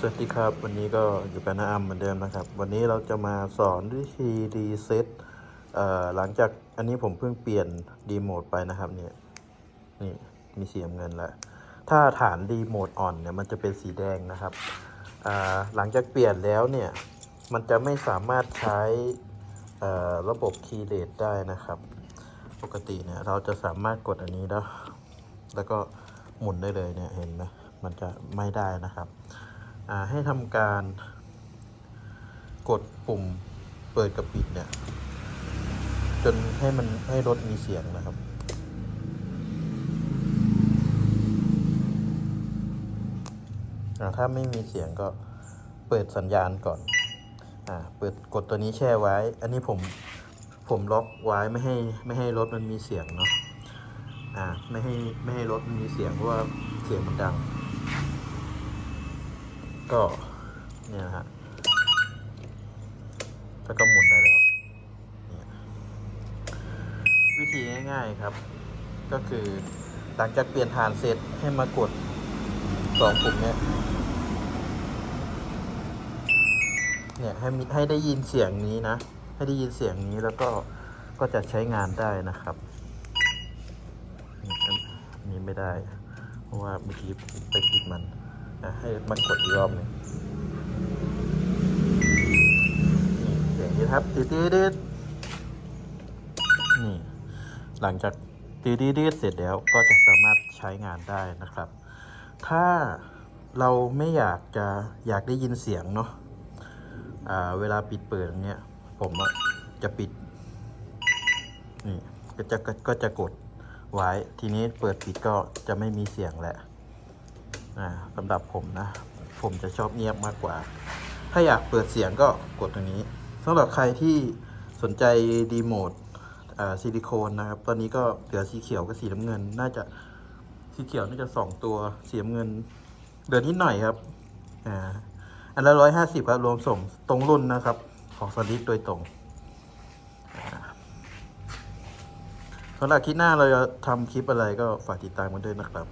สวัสดีครับวันนี้ก็อยู่กับน้าอัมเหมือนเดิมนะครับ วันนี้เราจะมาสอนวิธีรีเซ็ตหลังจากอันนี้ผมเพิ่งเปลี่ยนดีโหมดไปนะครับเนี่ยนี่มีเสียงเงินแล้วถ้าฐานดีโหมดอ่อนเนี่ยมันจะเป็นสีแดงนะครับหลังจากเปลี่ยนแล้วเนี่ยมันจะไม่สามารถใช้ระบบคีย์เลสได้นะครับ ปกติเนี่ยเราจะสามารถกดอันนี้แล้วแล้วก็หมุนได้เลยเนี่ยเห็นไหมมันจะไม่ได้นะครับ ให้ทำการกดปุ่มเปิดกับปิดเนี่ย จนให้มันให้รถมีเสียงนะครับอ่าถ้าไม่มีเสียงก็เปิดสัญญาณก่อน อ่า เปิดกดตัวนี้แช่ไว้ อันนี้ผม ผมล็อกไว้ไม่ให้ไม่ให้รถมันมีเสียงเนาะ อ่า ไม่ให้ไม่ให้รถมันมีเสียงเพราะว่าเสียงมันดัง ก็เนี่ยฮะแล้วก็หมุนได้แล้วเนี่ยวิธีง่ายๆครับ ก็คือหลังจากเปลี่ยนฐานเสร็จให้มากดสองปุ่มเนี้ยเนี่ยให้มีให้ได้ยินเสียงนี้นะ ให้ได้ยินเสียงนี้แล้วก็ก็จะใช้งานได้นะครับนี่นี้ไม่ได้ เพราะว่าเมื่อกี้ไปปิดมัน ให้มันกดอีกรอบหนึงอย่างนี้ครับตีตีดดนี่หลังจากตีตีดดเสร็จแล้วก็จะสามารถใช้งานได้นะครับ ถ้าเราไม่อยากจะอยากได้ยินเสียงเนาะเวลาปิดเปิดเงี้ยผมจะปิดนี่ก็จะก็จะกดไว้ทีนี้เปิดปิดก็จะไม่มีเสียงแหละ อ่าสำหรับผมนะ ผมจะชอบเงียบมากกว่า ถ้าอยากเปิดเสียงก็กดตรงนี้สำหรับใครที่สนใจดีโมดซิลิโคนนะครับ ตอนนี้ก็เหลือสีเขียวกับสีน้ำเงิน น่าจะสีเขียวน่าจะสองตัวสีน้ำเงินเหลือนิดหน่อยครับอ่าอันละร้อยห้าสิบครับรวมส่งตรงรุ่นนะครับ ของสลิดโดยตรงสำหรับคลิปหน้าเราจะทำคลิปอะไรก็ฝากติดตามกันด้วยนะครับ